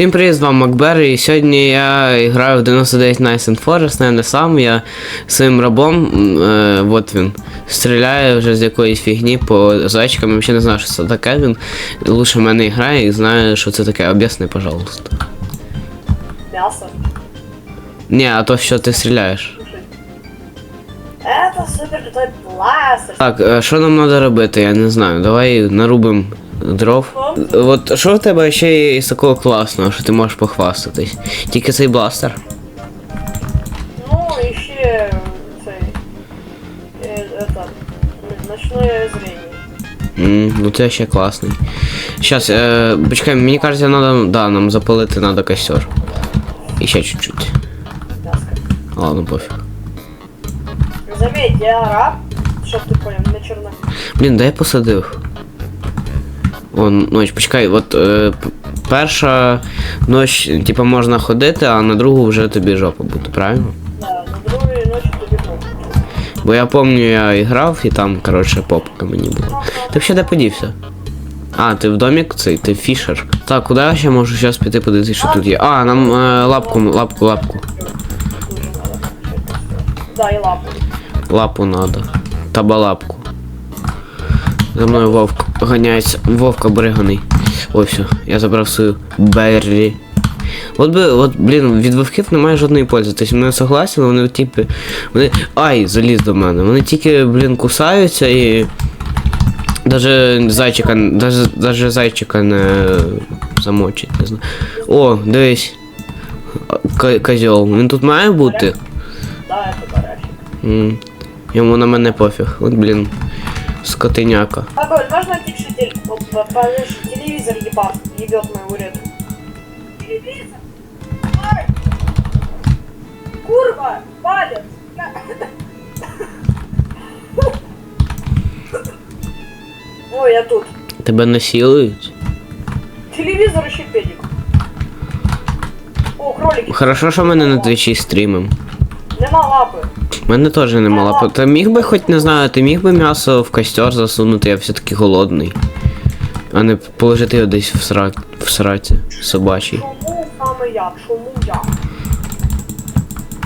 Всім привіт, з вами Макбер, і сьогодні я граю в 99 Nights and Forest, не, не сам, я своїм рабом, е, от він, стріляє вже з якоїсь фігні по зайчикам, я взагалі не знаю, що це таке, він лучше мене грає і знає, що це таке, об'ясни, пожалуйста. Мясо. Ні, а то що ти стріляєш. Это супер крутой бластер. Так, е, що нам треба робити, я не знаю, давай нарубим дров. От що в тебе ще є із такого класного, що ти можеш похвастатись? Тільки цей бластер? Ну, еще цей, э, это, блин, ночное зрение. М, ну це ще класний. Щас, е, почекай, мені кажеться, надо, да, нам запалити надо костер. І ще чуть-чуть. Мяско. Ладно, пофіг. Заметь, я раб, чтоб ты понял, на черно. Блін, де я посадив? О, ночь, почекай, от е, перша ночь, типа, можна ходити, а на другу вже тобі жопа буде, правильно? Да, на другой ночи ты бегу. Бо я пам'ятаю, я грав і там, коротше, попка мені була. Ти взагалі де подівся? А, ти в домік цей, ти фішер. Так, куди я ще можу зараз піти подивитися, що тут є? А, нам е, лапку, лапку, лапку. Да, и лапу. Лапу надо. Табалапку. За мною вовк ганяється. Вовка бриганий. Ой, все, я забрав свою Беррі. От би, от, блін, від вовків немає жодної пользи. Тобто ми согласні, вони типу. Вони. Ай, заліз до мене. Вони тільки, блін, кусаються і. Даже зайчика, даже, даже зайчика не замочить, не знаю. О, дивись. К- козьол. Він тут має бути? Барашек. М, Йому на мене пофіг. От, блін, скотиняка. Огонь, можно тише тель... вот, по- повыше? телевизор ебат, ебет мою реду. Телевизор? Ай! Курва! Палец! Ой, я тут. Тебе насилують? Телевизор еще педик. О, кролики. Хорошо, що в мене на твічі стрімим. Нема лапы. У мене теж нема лапи. Та міг би хоч не знаю, ти міг би м'ясо в костер засунути, я все-таки голодний. А не положити його десь в, сра... в сраці собачій. Чому саме я? Чому я?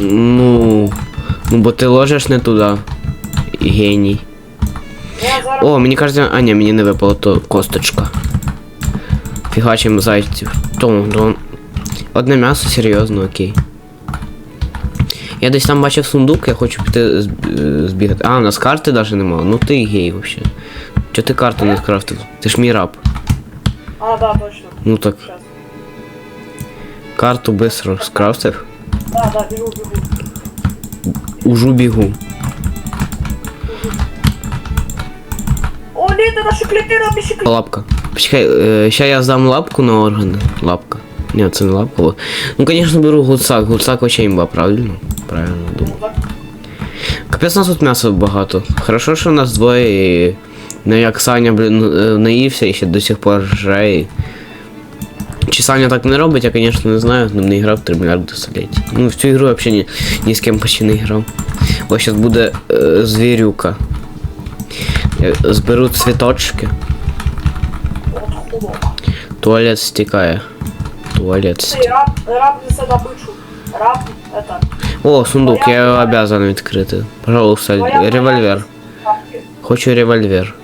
Ну. Ну бо ти ложиш не туди. Геній. Зараз... О, мені кажеться, а ні, мені не випало то косточка. Фігачим зайців. Тон, тон. Одне м'ясо, серйозно, окей. Я десь там бачив сундук, я хочу піти е, збігати. А, у нас карти навіть нема. Ну ти гей вообще. Чого ти карту не скрафтив? Ти ж мій раб. А, да, точно. Ну так, Сейчас. карту бистро скрафтив. Да, да, бегу, бегу. Ужу бігу. О, нет, это шиклетера, бешиклетера. Лапка. Почекай, е, ще я здам лапку на органи. Лапка. Ні, це не лапка. Ну, звісно, беру гуцак. Гуцак вообще імба, правильно? Правильно думаю. Капець у нас тут м'яса багато. Хорошо, що нас двоє і не як Саня, блін, е, наївся і ще до сих пор жре. і- Чи Саня так не робить, я, звісно, не знаю, з ним не грав 3 мільярди століть. Ну, в цю ігру взагалі ні, ні з ким почти не грав. Ось зараз буде е, звірюка. Я зберу цвіточки. Вот худо. Туалет стікає. Туалет Эй, стікає. раб, раб несе добычу. Раб, это... О, сундук, я обязан відкрити. Пожалуйста, револьвер. Хочу револьвер.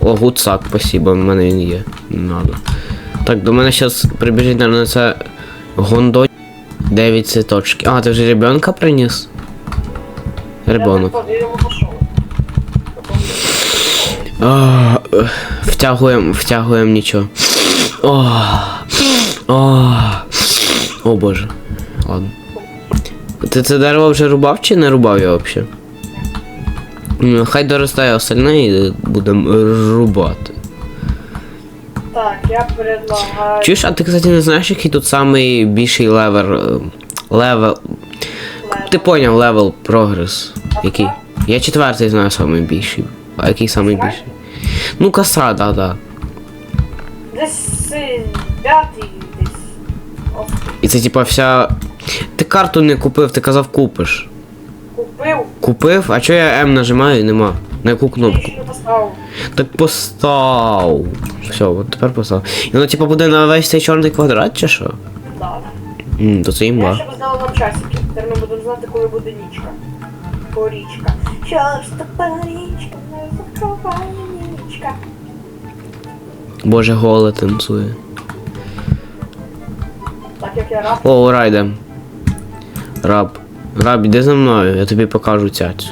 О, гуцак, спасибо, в мене він є. Не надо. Так, до мене зараз прибіжить, наверное, це гондо 9 цвіточки. А, ти вже ребенка приніс? Ребенок. А, е, Втягуємо, втягуємо нічого. О, о, о боже. Ладно. Ти це дерево вже рубав чи не рубав його взагалі? Хай доростає остальне і будемо рубати. Так, я предлагаю... Чуєш, а ти, кстати, не знаєш, який тут самий більший левер. е, Левел. Ти поняв левел прогрес. Який? Я четвертий знаю самий більший. А який самий більший? Ну, коса, да, да. Десь е, п'ятий, десь... І це типа вся. Карту не купив, ти казав купиш. Купив. Купив, а чого я М нажимаю і нема? На яку кнопку? ще не поставив. Так постав. Все, от тепер постав. І воно типа буде на весь цей чорний квадрат чи що? Да. М, то це Я імба. ще поставила нам часики. Тепер ми будемо знати, коли буде нічка. Порічка. Що ж не закриває нічка. Боже, голе танцює. Так як я раб. О, ура, йде. Раб. Раб, іди за мною, я тобі покажу цяцю.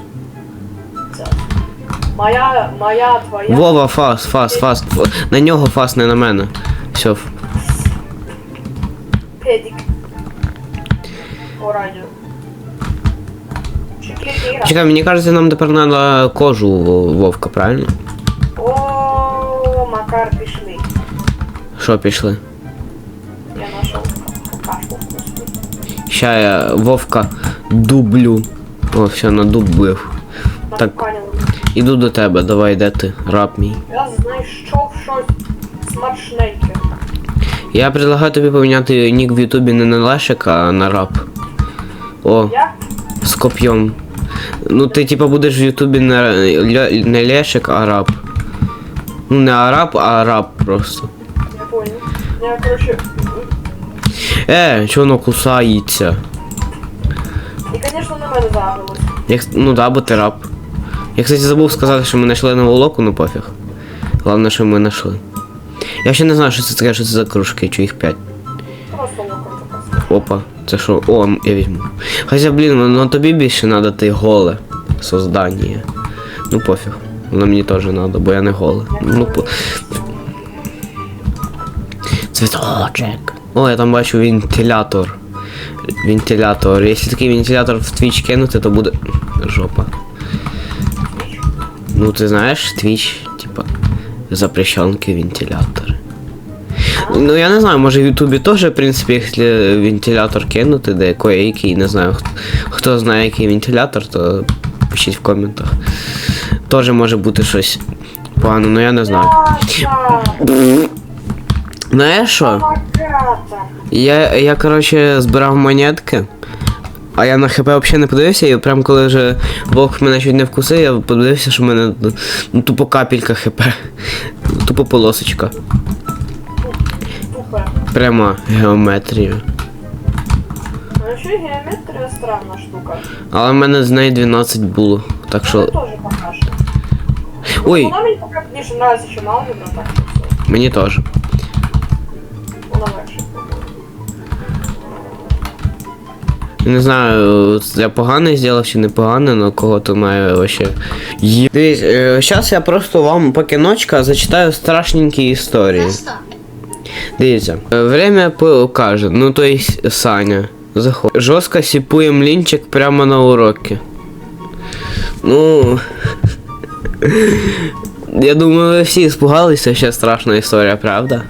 Моя, моя, твоя. Вова, фас, фас, фас. На нього фас, не на мене. Все. Педик. По. Чекай, мені кажеться, нам тепер треба кожу вовка, правильно? О, Макар, пішли. Що пішли? Ща я вовка дублю. О, все, надублив. Так. Іду до тебе, давай, де ти, раб мій. Я знайшов щось смачненьке. Я предлагаю тобі поміняти нік в Ютубі не на Лешик, а на раб. О, Я? з коп'єм. Ну ти типа будеш в Ютубі не, не Лешик, а раб. Ну не араб, а раб просто. Я понял. Я, короче... Е, чого воно кусається? І, конечно, на мене загралось. Як, ну да, бо ти раб. Я, кстати, забув сказати, що ми знайшли нову локу, ну пофіг. Головне, що ми знайшли. Я ще не знаю, що це таке, що це за кружки, чи їх 5. Просто така. Опа, це що? О, я візьму. Хоча, блін, ну тобі більше треба ти голе создання. Ну пофіг. Воно мені теж треба, бо я не голе. Ну, по... Цвіточек. О, я там бачу вентилятор. Вентилятор. Якщо такий вентилятор в твіч кинути, то буде. Жопа. Ну ти знаєш, твіч, типа, запрещенки вентилятори. Ну я не знаю, може в Ютубі теж, в принципі, якщо вентилятор кинути, де який, не знаю, хто, хто знає, який вентилятор, то пишіть в коментах. Теж може бути щось погано, ну я не знаю. Знаєш що? Я, я коротше, збирав монетки, а я на ХП взагалі не подивився, і прям коли вже вовк мене чуть не вкусив, я подивився, що в мене ну, тупо капелька ХП. Тупо полосочка. Прямо геометрія. Ну ще геометрія странна штука. Але в мене з неї 12 було. Так Що... що. теж. Ой, мені поки Легше. Не знаю, я поганий зробив чи не поганий, але кого-то має вообще. Є. Дивись, зараз я просто вам поки ночка зачитаю страшненькі історії. Дивіться, е, время покаже, ну то есть Саня. Заход. Жорстко сіпує млінчик прямо на уроки. Ну. Я думаю, ви всі спугалися, ще страшна історія, правда?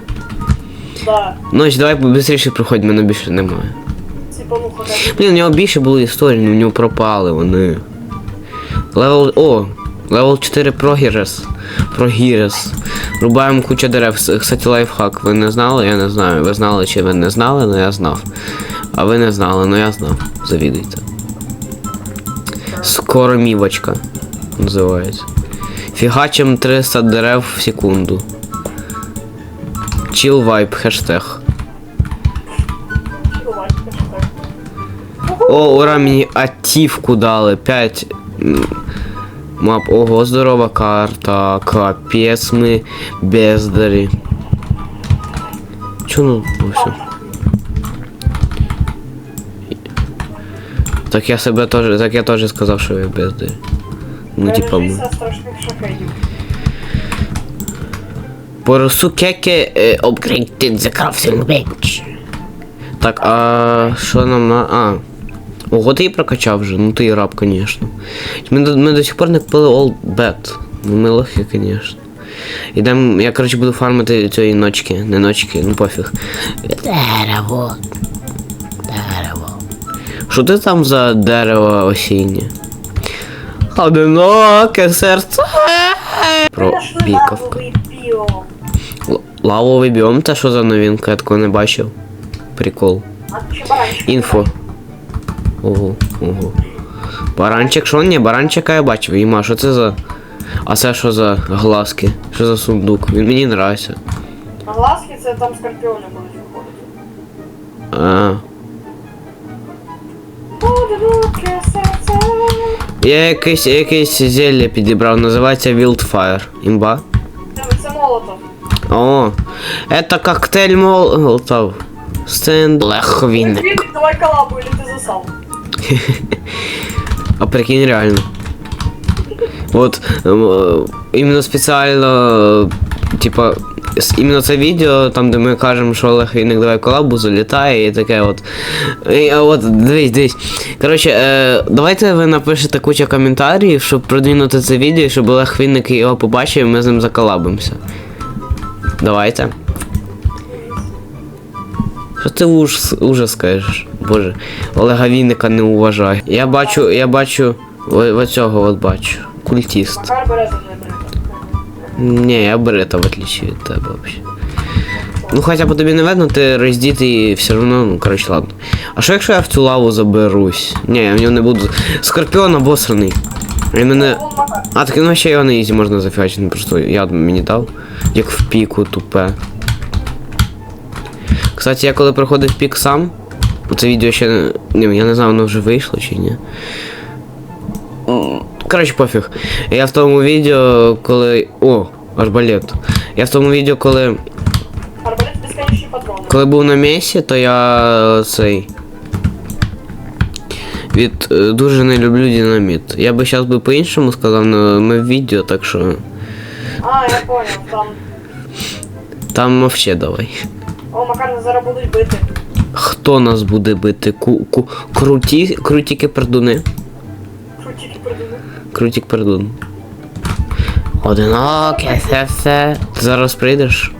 Да. Ноч, давай швидше проходь, мене більше немає. Блін, у нього більше було історій, але в нього пропали вони. Левел. О! Левел 4 прогірес. Прогірес. Рубаємо кучу дерев. Кстати, лайфхак. Ви не знали? Я не знаю. Ви знали чи ви не знали, але я знав. А ви не знали, але я знав. Завідуйте. Скоромівочка. Називається. Фігачим 300 дерев в секунду. Chill vibe, хештег. Чувак, це що так. О, ура, мені атівку дали. 5 мап. Ого, здорова карта. Капець ми бездарі. Чо ну все? Так я себе теж, так я теж сказав, що я бездарі. Ну типа ми. Поросу кеке е, upgraded the crafting bench. Так, а що нам на. А. Ого, ти її прокачав вже, ну ти і раб, звісно. Ми, до- ми до сих пор не купили Old Bet. Ну ми лохи, звісно. Ідем, я коротше буду фармити цієї ночки, не ночки, ну пофіг. Дерево. Дерево. Що ти там за дерево осіннє? Одиноке серце. Про лавовий біом. Лавовий біом, це що за новинка, я такого не бачив. Прикол. Інфо. Ого, ого. Баранчик, що ні, баранчика я бачив. Іма, що це за. А це що за глазки? Що за сундук? Він мені нравиться. А глазки це там скорпіони будуть виходити. А. Я якесь, якесь зілля підібрав, називається Wildfire. Імба? Це, це молотов. О, это коктейль Молотов. Стенд легковінник. Він, давай колабу, или ти засал. А прикинь, реально. Вот ем, іменно спеціально, типа, с- іменно це відео, там, де ми кажемо, що Олег Вінник давай колабу залітає і таке от. І, от, дивись, дивись. Коротше, е, давайте ви напишете кучу коментарів, щоб продвинути це відео, щоб Олег Вінник його побачив, і ми з ним заколабимося. Давайте. Що ти ужас, ужас скажеш? Боже, Олега Вінника не уважай. Я бачу, я бачу, о- оцього от бачу. Культіст. Мною я берета, в отличие від тебе вообще. Ну хоча б тобі не видно, ти роздітий і все одно, ну коротше, ладно. А що якщо я в цю лаву заберусь? Ні, я в нього не буду. Скорпіон обосраний. Мене. А, так ну ще його на ізі можна зафігачити, просто я мені дав. Як в піку тупе. Кстати, я коли проходив пік сам, це відео ще не. Ні, я не знаю, воно вже вийшло чи ні. Коротше, пофіг. Я в тому відео, коли. О, арбалет. Я в тому відео, коли. Арбалет безконечні патрони. Коли був на місці, то я цей. Від е, дуже не люблю динаміт. Я би зараз би по-іншому сказав, але ми в відео, так що. А, я понял, там. Там мовче давай. О, Макар нас зараз будуть бити. Хто нас буде бити? Ку, ку, круті, крутіки пердуни. Крутики придумали. Крутік пердун. Одиноке серце. Ти зараз прийдеш?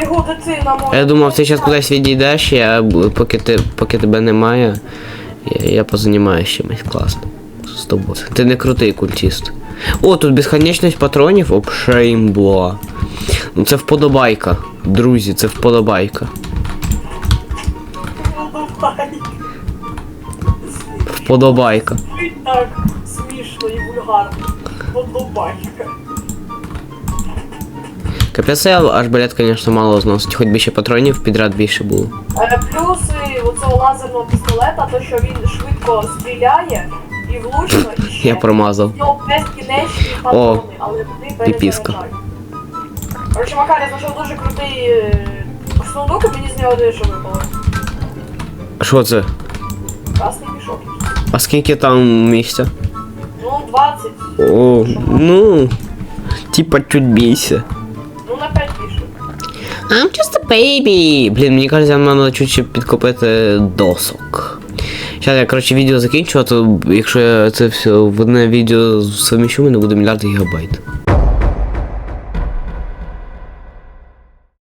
Бігу. Дитина моя. Я думав, ти зараз кудись відійдеш, я поки ти поки тебе немає, я, я позанімаюсь чимось класно. З тобою. Ти не крутий культіст. О, тут безконечність патронів, обше імбо. Ну це вподобайка. Друзі, це вподобайка. Вподобайка. Так смішно і вульгарно. Подобайка. Капець, я арбалет, звісно, мало зносить, хоч би ще патронів підряд більше було. Е, Плюси оцього лазерного пістолета, то що він швидко стріляє і влучно, і ще Я промазав. в безкінечні патрони, але вони перезаряджають. Короче, Макар, я знайшов дуже крутий е, сундук, і мені з нього дещо випало. Що це? Красний мішок. А скільки там місця? Ну, 20. О, ну. Типа чуть більше. Ну, на 5 більше. I'm just a baby. Блін, мені кажеться, нам треба чуть підкопити досок. Зараз я, коротше, відео закінчу, а то якщо я це все в одне відео совміщу, мене буде мільярд гігабайт.